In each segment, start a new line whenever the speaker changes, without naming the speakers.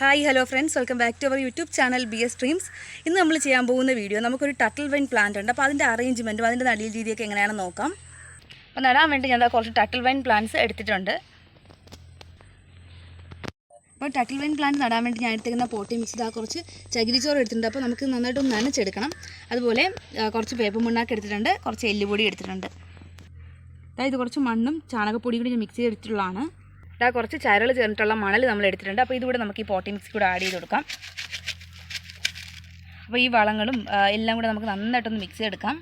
Hi hello friends welcome back to our YouTube channel B S streams ഇന്ന് നമ്മൾ ചെയ്യാൻ പോകുന്ന വീഡിയോ നമുക്കൊരു ടട്ടിൽ വൈൻ പ്ലാന്റ് ഉണ്ട്. അപ്പോൾ അതിന്റെ അറേഞ്ച്മെന്റും അതിന്റെ നടീൽ രീതിയൊക്കെ എങ്ങനെയാണെന്ന് നോക്കാം. അപ്പോൾ നടാൻ വേണ്ടി ഞാൻ കുറച്ച് ടട്ടിൽ വൈൻ പ്ലാന്റ്സ് എടുത്തിട്ടുണ്ട്. അപ്പോൾ ടട്ടിൽ വൈൻ പ്ലാന്റ് നടാൻ വേണ്ടി ഞാൻ എടുത്തിരിക്കുന്ന പോട്ടി മിക്സ് ആ കുറച്ച് ചകിരിച്ചോറ് എടുത്തിട്ടുണ്ട്. അപ്പോൾ നമുക്ക് നന്നായിട്ടൊന്ന് നനച്ചെടുക്കണം. അതുപോലെ കുറച്ച് വേപ്പ് മുണ്ണാക്ക് എടുത്തിട്ടുണ്ട്. കുറച്ച് എല്ലുപൊടി എടുത്തിട്ടുണ്ട്. അതായത് കുറച്ച് മണ്ണും ചാണകപ്പൊടിയും കൂടി ഞാൻ മിക്സ് ചെയ്തെടുത്തിട്ടുള്ളതാണ് ഇതാ കുറച്ച് ചരൾ ചേർന്നിട്ടുള്ള മണൽ നമ്മൾ എടുത്തിട്ടുണ്ട്. അപ്പോൾ ഇതുകൂടെ നമുക്ക് ഈ പോട്ടി മിക്സ് കൂടെ ആഡ് ചെയ്ത് കൊടുക്കാം. അപ്പോൾ ഈ വളങ്ങളും എല്ലാം കൂടെ നമുക്ക് നന്നായിട്ടൊന്ന് മിക്സ് ചെയ്തെടുക്കാം.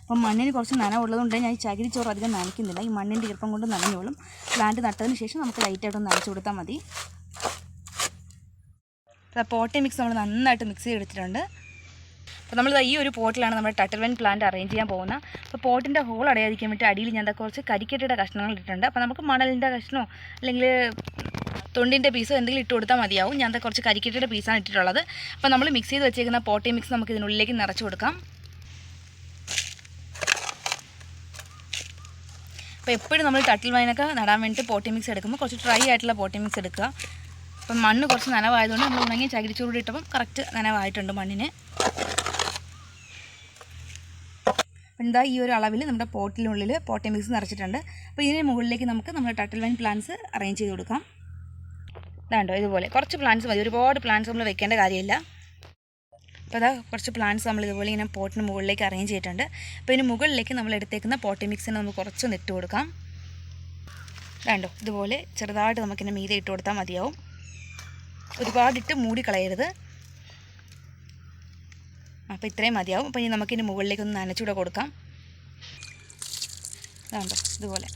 അപ്പം മണ്ണിന് കുറച്ച് നനവുള്ളതുകൊണ്ട് ഞാൻ ഈ ചകിരി ചോറ് അധികം നനയ്ക്കുന്നില്ല. ഈ മണ്ണിന്റെ ഈർപ്പം കൊണ്ട് നനഞ്ഞോളും. പ്ലാന്റ് നട്ടതിന് ശേഷം നമുക്ക് ലൈറ്റായിട്ടൊന്ന് നനച്ചു കൊടുത്താൽ മതി. പോട്ടി മിക്സ് നമ്മൾ നന്നായിട്ട് മിക്സ് ചെയ്തെടുത്തിട്ടുണ്ട്. അപ്പോൾ നമ്മൾ ഈ ഒരു പോട്ടിലാണ് നമ്മുടെ ടട്ടർവെൻ വൈൻ പ്ലാന്റ് അറേഞ്ച് ചെയ്യാൻ പോകുന്നത്. അപ്പോൾ പോട്ടിന്റെ ഹോൾ അടയാതിരിക്കാൻ വേണ്ടി അടിയിൽ ഞാൻ കുറച്ച് കരിക്കട്ടയുടെ കഷ്ണങ്ങൾ ഇട്ടിട്ടുണ്ട്. അപ്പോൾ നമുക്ക് മണലിന്റെ കഷ്ണമോ അല്ലെങ്കിൽ തൊണ്ടിന്റെ പീസോ എന്തെങ്കിലും ഇട്ട് കൊടുത്താൽ മതിയാവും. ഞാൻ കുറച്ച് കരിക്കട്ടയുടെ പീസാണ് ഇട്ടിട്ടുള്ളത്. അപ്പോൾ നമ്മൾ മിക്സ് ചെയ്ത് വെച്ചേക്കുന്ന പോട്ടി മിക്സ് നമുക്ക് ഇതിനുള്ളിലേക്ക് നിറച്ച് കൊടുക്കാം. അപ്പോൾ എപ്പോഴും നമ്മൾ തട്ടിൽ വൈനൊക്കെ നടാൻ വേണ്ടിയിട്ട് പോട്ടി മിക്സ് എടുക്കുമ്പോൾ കുറച്ച് ഡ്രൈ ആയിട്ടുള്ള പോട്ടി മിക്സ് എടുക്കുക. അപ്പം മണ്ണ് കുറച്ച് നനവായതുകൊണ്ട് നമ്മൾ ഉണങ്ങി ചകിരിച്ചൂടി ഇട്ടപ്പം കറക്റ്റ് നനവായിട്ടുണ്ട് മണ്ണിന്. അപ്പം എന്താ ഈ ഒരു അളവിൽ നമ്മുടെ പോട്ടിനുള്ളിൽ പോട്ടി മിക്സ് നിറച്ചിട്ടുണ്ട്. അപ്പോൾ ഇതിന് മുകളിലേക്ക് നമുക്ക് നമ്മുടെ ടട്ടിൽ വൈൻ പ്ലാന്റ്സ് അറേഞ്ച് ചെയ്ത് കൊടുക്കാം. ഇതാണ്ടോ ഇതുപോലെ. കുറച്ച് പ്ലാന്റ്സ് മതി. ഒരുപാട് പ്ലാന്റ്സ് നമ്മൾ വെക്കേണ്ട കാര്യമില്ല. അപ്പോൾ അതാ കുറച്ച് പ്ലാന്റ്സ് നമ്മൾ ഇതുപോലെ ഇങ്ങനെ പോട്ടിന് മുകളിലേക്ക് അറേഞ്ച് ചെയ്തിട്ടുണ്ട്. അപ്പോൾ ഇതിന് മുകളിലേക്ക് നമ്മൾ എടുത്തേക്കുന്ന പോട്ടി മിക്സിന് നമുക്ക് കുറച്ച് ഇട്ട് കൊടുക്കാം. വേണ്ടോ ഇതുപോലെ ചെറുതായിട്ട് നമുക്കിങ്ങനെ മീതെ ഇട്ട് കൊടുത്താൽ മതിയാവും. ഒരുപാടിട്ട് മൂടി കളയരുത് അപ്പോൾ ഇത്രയും മതിയാവും. അപ്പോൾ ഇനി നമുക്കിനി മുകളിലേക്ക് ഒന്ന് നനച്ചുകൂടെ കൊടുക്കാം. ഇതാണ്ടോ ഇതുപോലെ.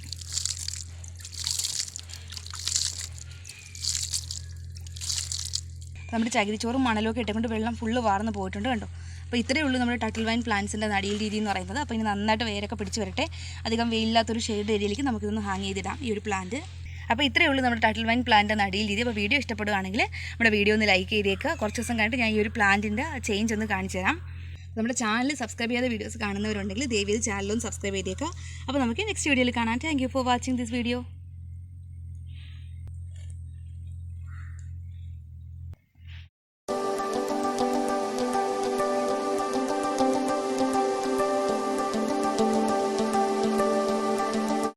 നമ്മുടെ ചകിരിച്ചോറും മണലൊക്കെ ഇട്ടുകൊണ്ട് വെള്ളം ഫുള്ള് വാർന്ന് പോയിട്ടുണ്ട് കണ്ടോ? അപ്പോൾ ഇത്രയേ ഉള്ളൂ നമ്മുടെ ടട്ടിൽ വൈൻ പ്ലാന്റ്സിന്റെ നടിയിൽ രീതി എന്ന് പറയുന്നത്. അപ്പോൾ ഇനി നന്നായിട്ട് വേരൊക്കെ പിടിച്ച് വരട്ടെ. അധികം വെയിലില്ലാത്തൊരു ഷെയ്ഡ് ഏരിയയിലേക്ക് നമുക്കിതൊന്ന് ഹാങ് ചെയ്തിടാം. ഈ ഒരു പ്ലാന്റ് അപ്പോൾ ഇത്രയേ ഉള്ളൂ നമ്മുടെ ടട്ടിൽ വൈൻ പ്ലാന്റ് നടിയിൽ രീതി അപ്പോൾ വീഡിയോ ഇഷ്ടപ്പെടുകയാണെങ്കിൽ നമ്മുടെ വീഡിയോ ഒന്ന് ലൈക്ക് ചെയ്തേക്കുക കുറച്ച് ദിവസം കഴിഞ്ഞിട്ട് ഞാൻ ഈ ഒരു പ്ലാന്റിന്റെ ചേഞ്ച് ഒന്ന് കാണിച്ചു തരാം. നമ്മുടെ ചാനൽ സബ്സ്ക്രൈബ് ചെയ്യാതെ വീഡിയോസ് കാണുന്നവരുണ്ടെങ്കിൽ ദയവേത് ചാനലും സബ്സ്ക്രൈബ് ചെയ്തേക്കുക അപ്പോൾ നമുക്ക് നെക്സ്റ്റ് വീഡിയോയിൽ കാണാം. Thank for watching this video